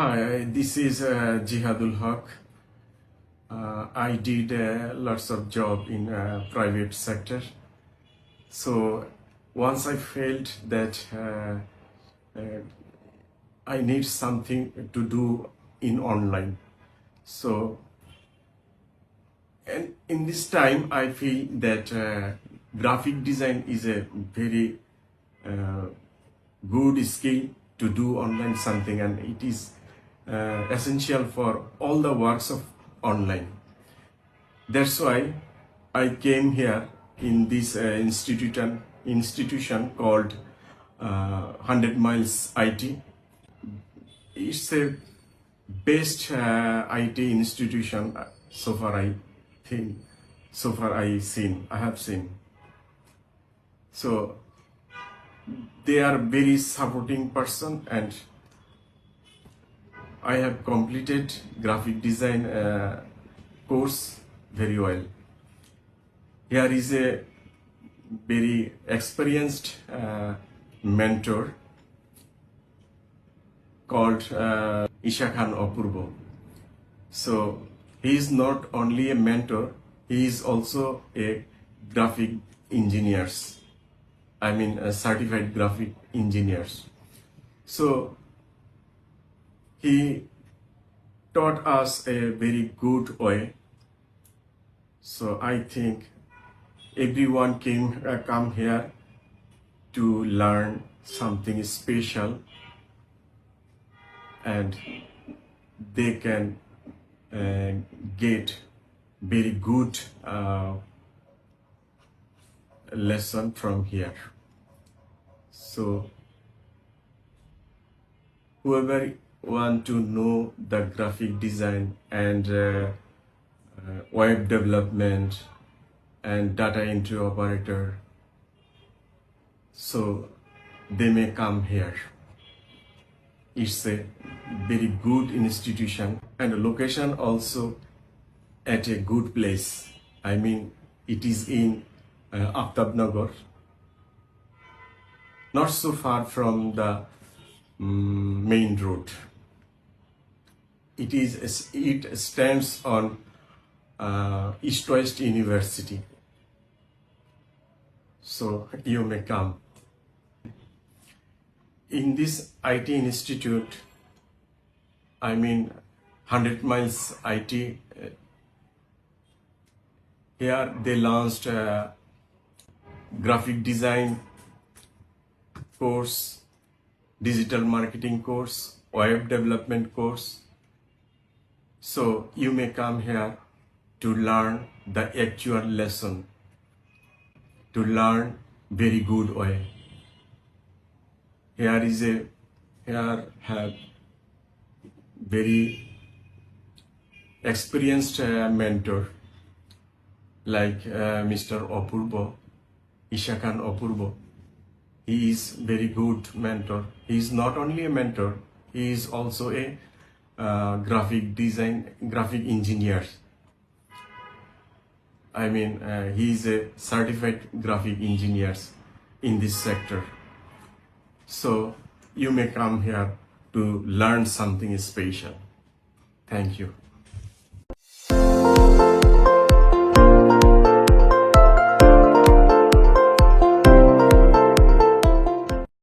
Hi, this is uh, Jihadul Haq. Uh, I did uh, lots of job in uh, private sector. So once I felt that uh, uh, I need something to do in online. So and in this time, I feel that graphic design is a very good skill to do online something, and it is uh, essential for all the works of online. That's why I came here in this uh, institution institution called uh, 100 Miles IT. It's a best uh, IT institution uh, so far I think so far I seen I have seen. So they are very supporting person and I have completed graphic design uh, course very well. Here is a very experienced uh, mentor called uh, Isha Khan Apurbo. So he is not only a mentor, he is also a graphic engineers. I mean, a certified graphic engineers. So he taught us a very good way. So I think everyone can uh, come here to learn something special and they can uh, get very good uh, lesson from here so whoever want to know the graphic design and uh, uh, web development and data entry operator. So they may come here. It's a very good institution and location also at a good place. I mean it is in uh, Aftabnagar, not so far from the mm, main road it is it stands on uh, East West University. So you may come. In this IT institute, I mean 100 miles IT, uh, here they launched a graphic design course, digital marketing course, web development course. So you may come here to learn the actual lesson, to learn very good way. Here is a here have very experienced uh, mentor like uh, Mr. Opurbo, Ishakan Opurbo. He is very good mentor. He is not only a mentor, he is also a uh, graphic design, graphic engineer. I mean, uh, he is a certified graphic engineer in this sector. So you may come here to learn something special. Thank you.